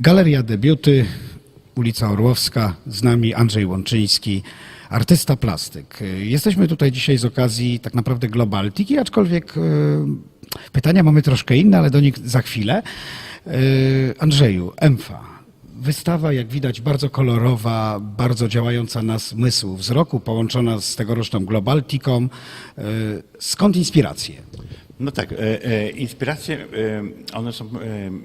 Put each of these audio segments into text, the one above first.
Galeria Debiuty, ulica Orłowska, z nami Andrzej Łączyński, artysta plastyk. Jesteśmy tutaj dzisiaj z okazji tak naprawdę Globaltiki, aczkolwiek e, pytania mamy troszkę inne, ale do nich za chwilę. E, Andrzeju, Emfa. Wystawa, jak widać, bardzo kolorowa, bardzo działająca na zmysł wzroku, połączona z tegoroczną Globaltiką. E, Skąd inspiracje? No tak, e, e, inspiracje, e, one są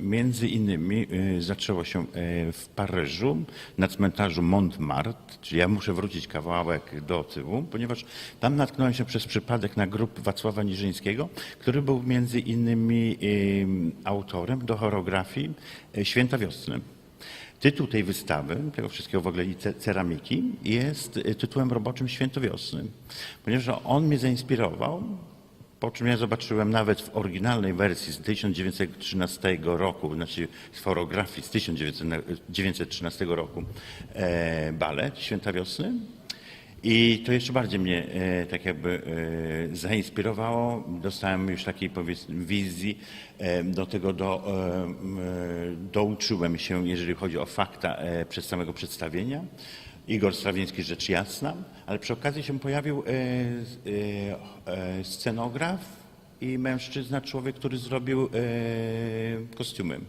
między innymi, zaczęło się w Paryżu na cmentarzu Montmartre, czyli ja muszę wrócić kawałek do tyłu, ponieważ tam natknąłem się przez przypadek na grób Wacława Niżyńskiego, który był między innymi autorem do choreografii Święta Wiosny. Tytuł tej wystawy, tego wszystkiego w ogóle i ce- ceramiki, jest tytułem roboczym Święto Wiosny, ponieważ on mnie zainspirował, po czym ja zobaczyłem nawet w oryginalnej wersji z 1913 roku, znaczy z fotografii z 1913 roku, e, balet Święta Wiosny. I to jeszcze bardziej mnie e, tak jakby e, zainspirowało. Dostałem już takiej wizji, e, do tego do, e, e, douczyłem się, jeżeli chodzi o fakta e, przez samego przedstawienia. Igor Strawiński rzecz jasna, ale przy okazji się pojawił e, e, e, scenograf i mężczyzna, człowiek, który zrobił kostiumy.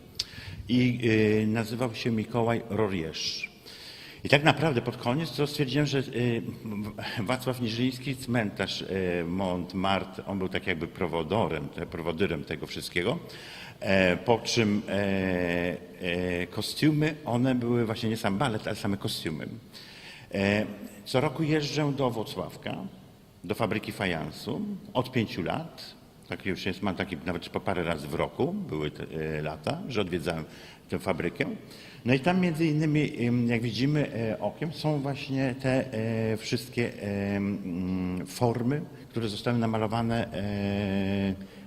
I nazywał się Mikołaj Roriesz. I tak naprawdę pod koniec to stwierdziłem, że Wacław Niżyński, cmentarz Montmartre, on był tak jakby prowodorem, prowodyrem tego wszystkiego. E, Po czym e, e, kostiumy, one były właśnie nie sam balet, ale same kostiumy. Co roku jeżdżę do Włocławka, do fabryki fajansu od pięciu lat. Taki już jest, mam taki nawet po parę razy w roku, były te lata, że odwiedzałem tę fabrykę. No i tam między innymi, jak widzimy okiem, są właśnie te wszystkie mm, formy, które zostały namalowane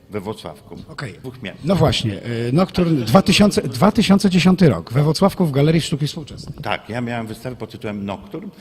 we Włocławku. Okej. Dwóch. No właśnie, y, Nocturne 2000, 2010 rok we Wrocławku w Galerii Sztuki Współczesnej. Tak, ja miałem wystawę pod tytułem Nocturne e,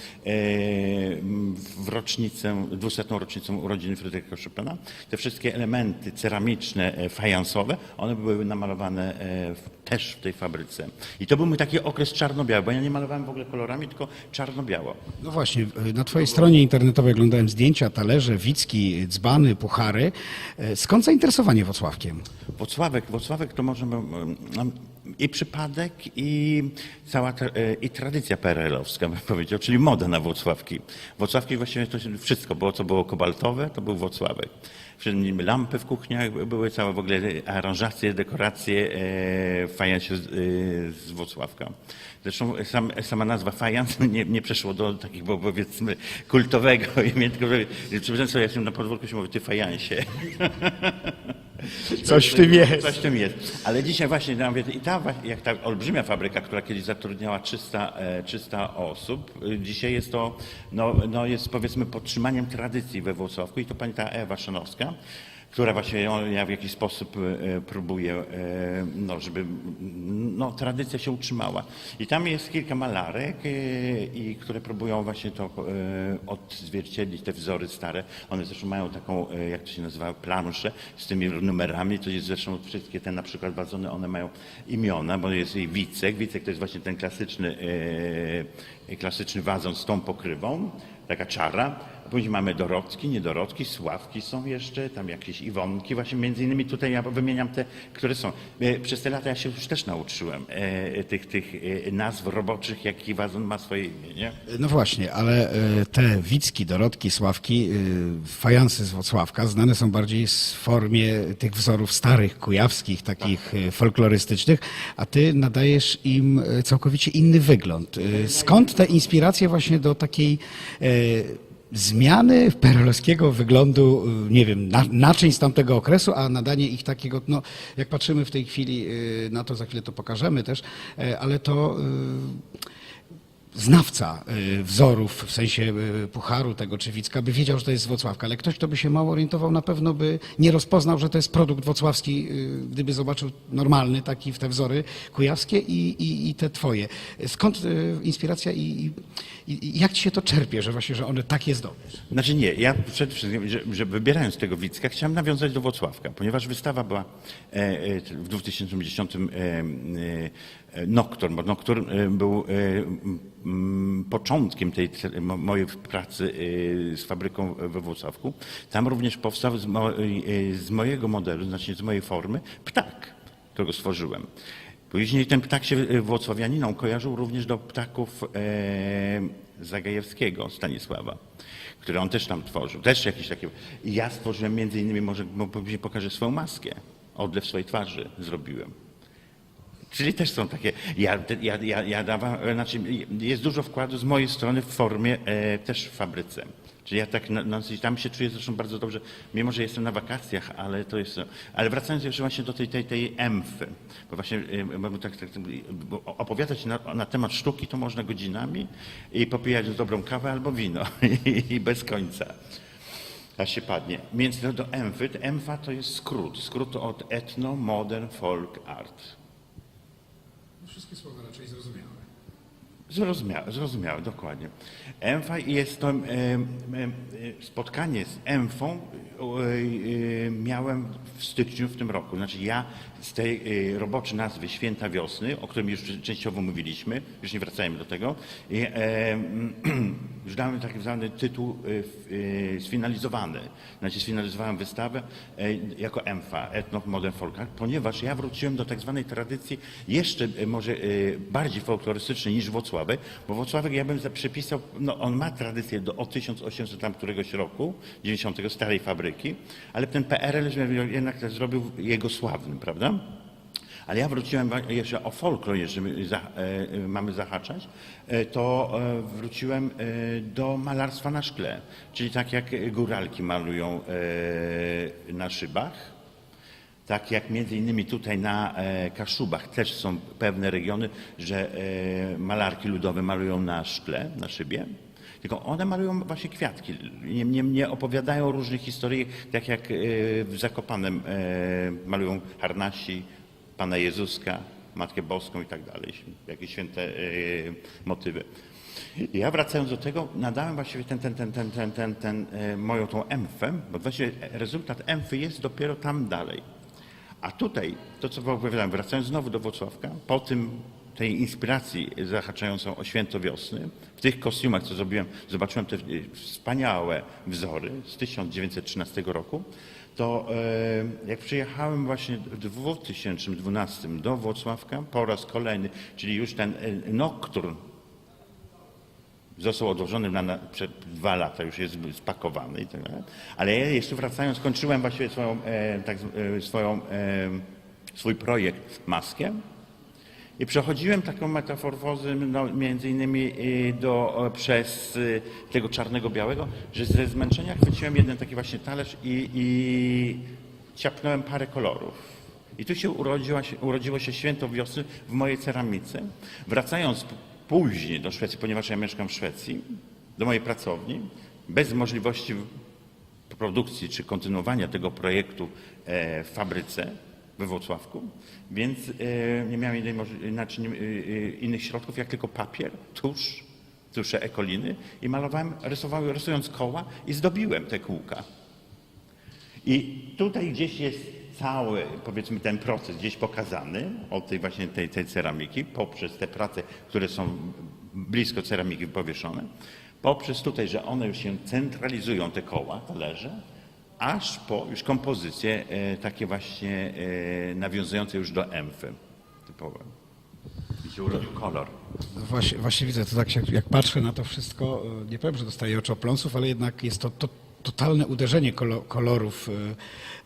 w rocznicę, 200. rocznicę urodziny Fryderyka Chopina. Te wszystkie elementy ceramiczne, e, fajansowe, one były namalowane e, w, też w tej fabryce. I to był mój taki okres czarno-biały, bo ja nie malowałem w ogóle kolorami, tylko czarno-biało. No właśnie, y, na twojej stronie internetowej oglądałem zdjęcia, talerze, wicki, dzbany, puchary. Y, Skąd zainteresowanie Wrocławkiem? Włocławek, Włocławek to może mm, mm, i przypadek, i cała e, i tradycja PRL-owska, bym powiedział, czyli moda na Włocławki. Włocławki właściwie to wszystko było, co było kobaltowe, to był Włocławek. Lampy w kuchniach były całe w ogóle aranżacje, dekoracje e, z, e, z Włocławka. Zresztą sam, sama nazwa fajans nie, nie przeszło do takiego powiedzmy kultowego imienia, tylko że- przepraszam się na podwórku się mówi, ty fajansie. Coś w tym jest. Coś w tym jest. Ale dzisiaj właśnie, ja i ta, jak ta olbrzymia fabryka, która kiedyś zatrudniała 300, e, 300 osób, y, dzisiaj jest to, no, no jest powiedzmy podtrzymaniem tradycji we Włocławku i to pani ta Ewa Szanowska, która właśnie ja w jakiś sposób e, próbuje, e, no, żeby no, tradycja się utrzymała. I tam jest kilka malarek, e, i które próbują właśnie to e, odzwierciedlić, te wzory stare. One zresztą mają taką, e, jak to się nazywa, planszę z tymi numerami. To jest zresztą wszystkie te na przykład wazony, one mają imiona, bo jest jej Wicek. Wicek to jest właśnie ten klasyczny, e, klasyczny wazon z tą pokrywą, taka czara. A Później mamy Dorocki, Niedorodki, Sławki są jeszcze, tam jakieś Iwonki, właśnie między innymi tutaj ja wymieniam te, które są. E, Przez te lata ja się już też nauczyłem e, tych, tych e, nazw roboczych, jaki wazon ma swoje imię, nie? No właśnie, ale te wicki, dorodki, sławki, fajansy z Wrocławka znane są bardziej w formie tych wzorów starych, kujawskich, takich y, folklorystycznych, a ty nadajesz im całkowicie inny wygląd. Skąd te inspiracje właśnie do takiej zmiany perelowskiego wyglądu, y, nie wiem, na, naczyń z tamtego okresu, a nadanie ich takiego, no jak patrzymy w tej chwili y, na to, za chwilę to pokażemy też, y, ale to znawca y, wzorów, w sensie y, pucharu tego czy Wicka, by wiedział, że to jest z Włocławka, ale ktoś, kto by się mało orientował, na pewno by nie rozpoznał, że to jest produkt włocławski, y, gdyby zobaczył normalny taki w te wzory kujawskie i, i, i te twoje. Skąd inspiracja i, i, jak ci się to czerpie, że właśnie, że one takie zdobysz? Znaczy nie, ja przede wszystkim, że, że wybierając tego Wicka, chciałem nawiązać do Włocławka, ponieważ wystawa była e, e, w 2010 e, Nocturne, bo był początkiem tej mojej pracy e, z fabryką we Włocławku. Tam również powstał z, mo, e, z mojego modelu, znaczy z mojej formy, ptak, którego stworzyłem. Później ten ptak się włocławianinom kojarzył również do ptaków e, Zagajewskiego, Stanisława, które on też tam tworzył. Też jakieś takie. Ja stworzyłem między innymi, może mo- później pokażę swoją maskę. Odlew swojej twarzy zrobiłem. Czyli też są takie, ja, ja, ja, ja dawałem, znaczy jest dużo wkładu z mojej strony w formie e, też w fabryce. Czyli ja tak, na, tam się czuję zresztą bardzo dobrze, mimo że jestem na wakacjach, ale to jest, ale wracając jeszcze właśnie do tej, tej, tej emfy, bo właśnie e, bo tak, tak, bo opowiadać na, na temat sztuki to można godzinami i popijać dobrą kawę albo wino i, i bez końca. Aż się padnie. Więc do, do emfy, emfa to jest skrót, skrót od etno, modern, folk, art. Wszystkie słowa raczej zrozumiałe. Zrozumiałe, zrozumiałe, dokładnie. Emfa jest to spotkanie z Emfą e, e, miałem w styczniu w tym roku. Znaczy ja z tej e, roboczej nazwy Święta Wiosny, o którym już częściowo mówiliśmy, już nie wracajmy do tego, już dałem taki zwany tytuł sfinalizowany. Znaczy sfinalizowałem wystawę jako Emfa, Ethno Modern Folk Art, ponieważ ja wróciłem do tak zwanej tradycji jeszcze może bardziej folklorystycznej niż Bo Włocławek ja bym przypisał, no on ma tradycję do od 1800 tam któregoś roku, 90 starej fabryki, ale ten PRL jednak zrobił jego sławnym, prawda? Ale ja wróciłem jeszcze o folklor, jeżeli za, e, mamy zahaczać, e, to e, wróciłem e, do malarstwa na szkle. Czyli tak jak góralki malują e, na szybach, tak jak między innymi tutaj na e, Kaszubach też są pewne regiony, że e, malarki ludowe malują na szkle, na szybie. Tylko one malują właśnie kwiatki. Nie, nie, nie opowiadają różnych historii, tak jak e, w Zakopanem malują harnasi, Pana Jezuska, Matkę Boską i tak dalej. Jakieś święte motywy. Ja wracając do tego, nadałem właściwie ten, ten, ten, ten, ten, ten, ten, moją tą emfę, bo właściwie rezultat emfy jest dopiero tam dalej. A tutaj, to co opowiadałem, wracając znowu do Włocławka, po tym tej inspiracji zahaczającą o święto wiosny, w tych kostiumach, co zrobiłem, zobaczyłem te wspaniałe wzory z 1913 roku, to e, jak przyjechałem właśnie w 2012 do Włocławka po raz kolejny, czyli już ten e, nocturn został odłożony na, na przed dwa lata, już jest spakowany i tak dalej. Ale ja jeszcze wracając, kończyłem właściwie swoją, e, tak, e, swoją, e, swój projekt maskę i przechodziłem taką metaforfozę no, między innymi e, do, przez e, tego czarnego białego, że ze zmęczenia chwyciłem jeden taki właśnie talerz i, i ciapnąłem parę kolorów. I tu się urodziła się, urodziło się święto wiosny w mojej ceramice. Wracając później do Szwecji, ponieważ ja mieszkam w Szwecji, do mojej pracowni, bez możliwości produkcji czy kontynuowania tego projektu e, w fabryce we Włocławku, więc e, nie miałem innej, znaczy, e, innych środków jak tylko papier, tusz, tusze ekoliny i malowałem, rysowałem, rysując koła i zdobiłem te kółka. I tutaj gdzieś jest cały, powiedzmy, ten proces gdzieś pokazany od tej właśnie tej, tej ceramiki, poprzez te prace, które są blisko ceramiki powieszone, poprzez tutaj, że one już się centralizują, te koła, talerze, aż po już kompozycje e, takie właśnie e, nawiązujące już do emfy typowe. I urodził kolor. No Właśnie, właśnie widzę, to tak się, jak patrzę na to wszystko, e, nie powiem, że dostaję oczopląsów, ale jednak jest to, to totalne uderzenie kolo, kolorów.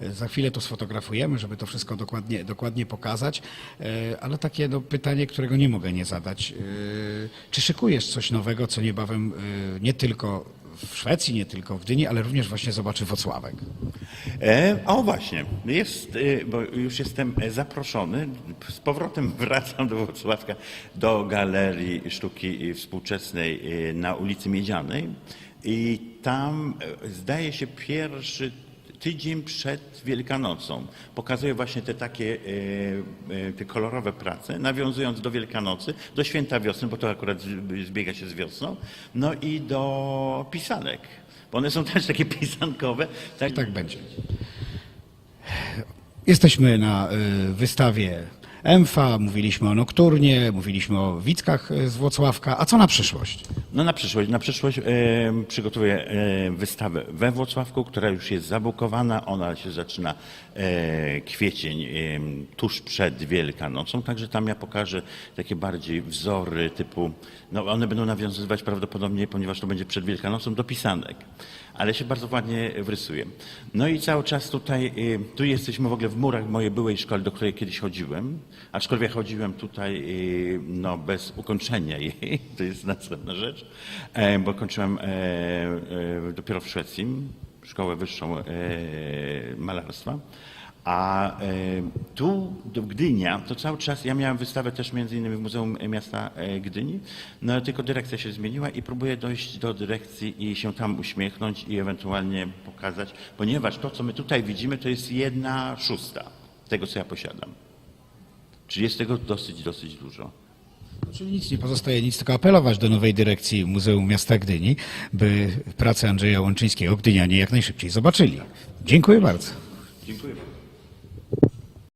E, e, Za chwilę to sfotografujemy, żeby to wszystko dokładnie, dokładnie pokazać, E, ale takie no, pytanie, którego nie mogę nie zadać. Czy szykujesz coś nowego, co niebawem nie tylko w Szwecji, nie tylko w Gdyni, ale również właśnie zobaczy Wocławek. E, o właśnie, jest, bo już jestem zaproszony. Z powrotem wracam do Wrocławka, do Galerii Sztuki Współczesnej na ulicy Miedzianej i tam e, zdaje się pierwszy tydzień przed Wielkanocą pokazuje właśnie te takie e, e, te kolorowe prace, nawiązując do Wielkanocy, do Święta Wiosny, bo to akurat zbiega się z wiosną, no i do pisanek. Bo one są też takie pisankowe. Tak, Tak będzie. Jesteśmy na wystawie EMFA, mówiliśmy o Nokturnie, mówiliśmy o Wickach y, z Włocławka. A co na przyszłość? No na przyszłość. Na przyszłość e, przygotowuję e, wystawę we Włocławku, która już jest zabukowana. Ona się zaczyna e, kwiecień, e, tuż przed Wielkanocą. Także tam ja pokażę takie bardziej wzory typu, no one będą nawiązywać prawdopodobnie, ponieważ to będzie przed Wielkanocą, do pisanek. Ale się bardzo ładnie wrysuje. No i cały czas tutaj, e, tu jesteśmy w ogóle w murach mojej byłej szkoły, do której kiedyś chodziłem. Aczkolwiek chodziłem tutaj no, bez ukończenia jej, to jest następna rzecz, e, bo kończyłem e, e, dopiero w Szwecji szkołę wyższą malarstwa. A tu do Gdynia, to cały czas, ja miałem wystawę też między innymi w Muzeum Miasta Gdyni, no ale tylko dyrekcja się zmieniła i próbuję dojść do dyrekcji i się tam uśmiechnąć i ewentualnie pokazać, ponieważ to, co my tutaj widzimy, to jest jedna szósta tego, co ja posiadam. Czyli jest tego dosyć, dosyć dużo. Czyli nic nie pozostaje, nic tylko apelować do nowej dyrekcji Muzeum Miasta Gdyni, by pracę Andrzeja Łączyńskiego Gdynianie jak najszybciej zobaczyli. Dziękuję bardzo. Dziękuję bardzo.